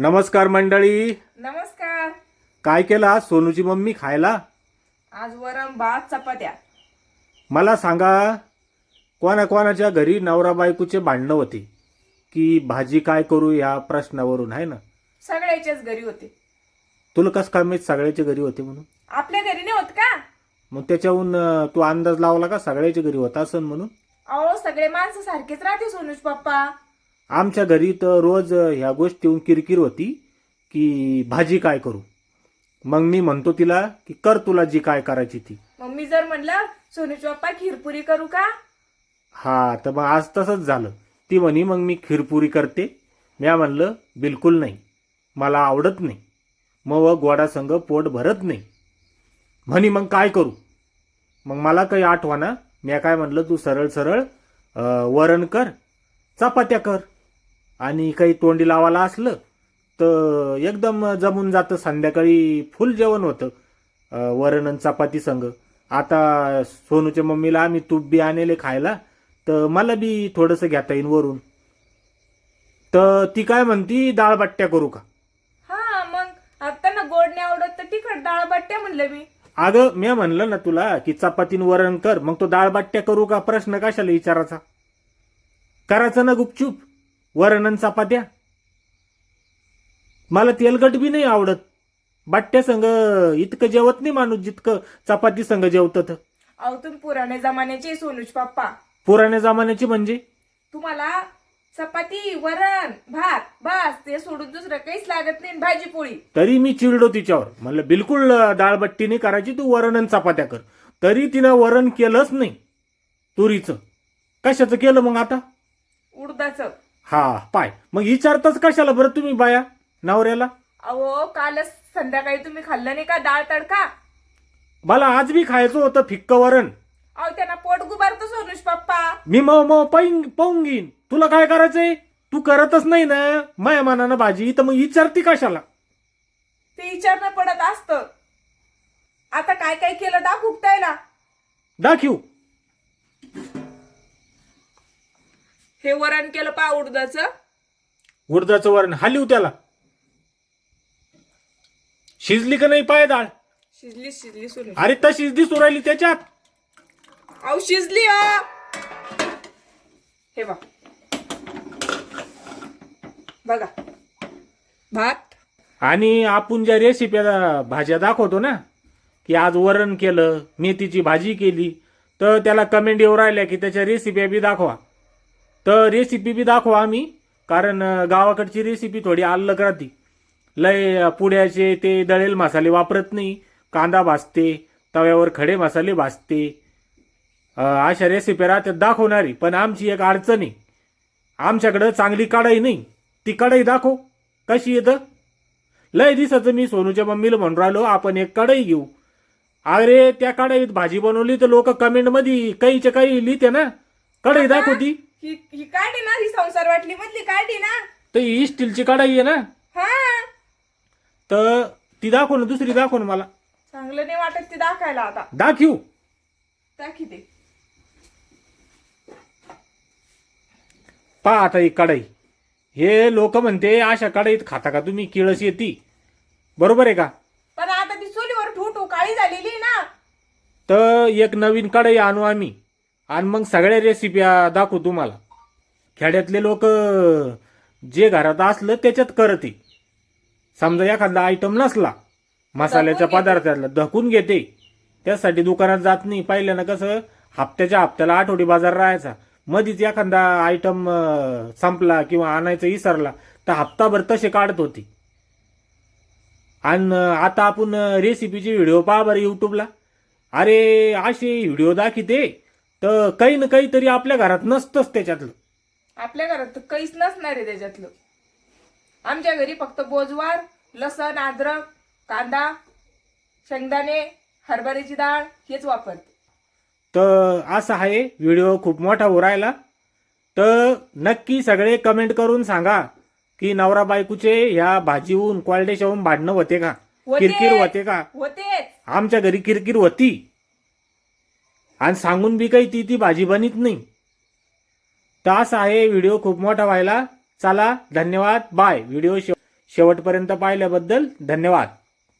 नमस्कार मंडळी. नमस्कार. काय केलं? आज सोनूची मम्मी खायला? आज वरण भात चपात्या. मला सांगा कोणा कोणाच्या घरी नवरा बायकोचे भांडणं होते? की भाजी काय करू या प्रश्नावरून आहे ना? सगळ्याच्याच घरी होते. तुला कसं काय माहीत सगळ्याच्या घरी होते म्हणून? आपल्या घरी नाही होत का? मग त्याच्याहून अं, तू अंदाज लावला का सगळ्याच्या घरी होता असं म्हणून? अहो सगळे माणसं सारखेच राहते सोनूज पप्पा. आमच्या घरी तर रोज ह्या गोष्टीहून किरकिर होती की भाजी काय करू? मग मी म्हणतो तिला की कर तुला जी काय करायची ती. मग मी जर म्हणलं सोनूज पप्पा खीरपुरी करू का? हा तर मग आज तसंच झालं. ती म्हणी मग मी खीरपुरी करते. म्या म्हणलं बिलकुल नाही. मला आवडत नाही. मग गोडा संग पोट भरत नाही. म्हणी मग काय करू? मग मला काही आठवना म्या काय म्हणलं तू सरळ सरळ वरण कर चपात्या कर. आणि काही तोंडी लावायला असलं तर एकदम जमून जातं. संध्याकाळी फुल जेवण होतं. वरण आणि चपाती संग. आता सोनूच्या मम्मीला आम्ही तूप बी आणले खायला. तर मला बी थोडंसं घेता येईन वरून. तर ती काय म्हणती डाळ बट्ट्या करू का? हा मग आता त्यांना गोड नाही आवडत तर तिखट डाळ बट्ट्या म्हणलं मी. अगं मी म्हणलं ना तुला की चपातीन वरण कर. मग तो डाळ बट्ट्या करू का? प्रश्न कशाला विचारायचा? करायचं ना गुपचूप? वरण आणि चपात्या? मला तेलकट बी नाही आवडत. बट्ट्या संग इतकं जेवत नाही माणूस जितकं चपाती संग जेवतं अहो तुम्ही पुराण्या जमान्याचे सोनूज पप्पा. पुराण्या जमान्याची म्हणजे? तुम्हाला चपाती वरण भात बस ते सोडून दुसरं काहीच लागत नाही भाजी पोळी तरी मी चिडलो तिच्यावर. म्हणलं बिलकुल डाळबट्टी नाही करायची तू वरण आणि चपात्या कर. तरी तिनं वरण केलंच नाही. तुरीचं. कशाचं केलं मग आता? उडदाचं. हा पाय. मग विचारताच कशाला बरं तुम्ही बाया नवऱ्याला? अहो कालच संध्याकाळी तुम्ही खाल्लं नाही का डाळ तडका? मला आज बी खायचं होतं फिक्क वरण अहो त्यांना पोट गुबारतो सोनूज पप्पा. मी मग मग पाहून घेईन. तुला काय करायचंय? तू करतच नाही ना. माया मानानं भाजी. तर मग विचारती कशाला? ते विचारणं पडत असतं. आता काय काय केलं? दाखवू त्याला दाखवू. हे वरण केलं पा उडदाचं. उडदाचं वरण. हालीव त्याला. शिजली का नाही पाय डाळ शिजली शिजली सोनू अरे तशीच दिसू राहिली त्याच्यात. अहो शिजली अ हे बघ. बघा. भात. आणि आपण ज्या रेसिप्या भाज्या दाखवतो ना की आज वरण केलं मेथीची भाजी केली तर त्याला कमेंट येऊ राहिल्या की त्याच्या रेसिप्या बी दाखवा. तर रेसिपी बी दाखवा आम्ही. कारण गावाकडची रेसिपी थोडी अल्लग राहते. लय पुड्याचे ते दळेल मसाले वापरत नाही. कांदा भाजते तव्यावर खडे मसाले भाजते. अशा रेसिप्या राहतात दाखवणारी. पण आमची एक अडचण आहे. आमच्याकडं चांगली कढाई नाही. ती कढाई दाखव. कशी येतं लय दिसाचं मी सोनूच्या मम्मीला म्हणून राहिलो आपण एक कढई घेऊ. अरे त्या कढईत भाजी बनवली तर लोक कमेंटमध्ये काहीच्या काही लिहिते ना. कढई दाखवती. ही ही काढी ना ही संसार वाटली मधली काढी ना. तर ही स्टीलची कढाई आहे ना? हा. तर ती दाखव ना दुसरी दाखव ना मला. चांगलं नाही वाटत ते दाखायला आता. दाखवू. दाखिते पहा आता ही कढई. हे लोक म्हणते अशा कढईत खाता का तुम्ही? किळस येती. बरोबर आहे का? पण आता ती चुलीवर ठू काळी झालेली ना. तर एक नवीन कढई आणू आम्ही. आणि मग सगळ्या रेसिप्या दाखवू तुम्हाला. खेड्यातले लोक जे घरात असलं त्याच्यात करते. समजा एखादा आयटम नसला मसाल्याच्या. पदार्थातला धकून घेते. त्यासाठी दुकानात जात नाही. पहिल्यानं कसं हप्त्याच्या हप्त्याला आठवडी बाजार राहायचा. मधीच एखादा आयटम संपला किंवा आणायचं विसरला तर हप्ताभर तसे काढत होती. आणि आता आपण रेसिपीचे व्हिडिओ पहा बरं युट्यूबला अरे असे व्हिडिओ दाखिते तर काही ना काहीतरी आपल्या घरात नसतंच त्याच्यातलं. आपल्या घरात तर काहीच नसणार आहे त्याच्यातलं. आमच्या घरी फक्त बोजवार लसण अद्रक कांदा शेंगदाणे हरभऱ्याची डाळ हेच वापरते. तर असं आहे व्हिडिओ खूप मोठा हो राहिला. तर नक्की सगळे कमेंट करून सांगा की नवरा बायकोचे ह्या भाजीहून क्वालडेशाहून भांडणं होते का? होते. किरकिर होते का? होतेच. आमच्या घरी किरकिर होती. आणि सांगून बी काही ती ती भाजी नाही. तास आहे व्हिडिओ खूप मोठा व्हायला. चला धन्यवाद. बाय. व्हिडिओ शेव शेवटपर्यंत पाहिल्याबद्दल धन्यवाद.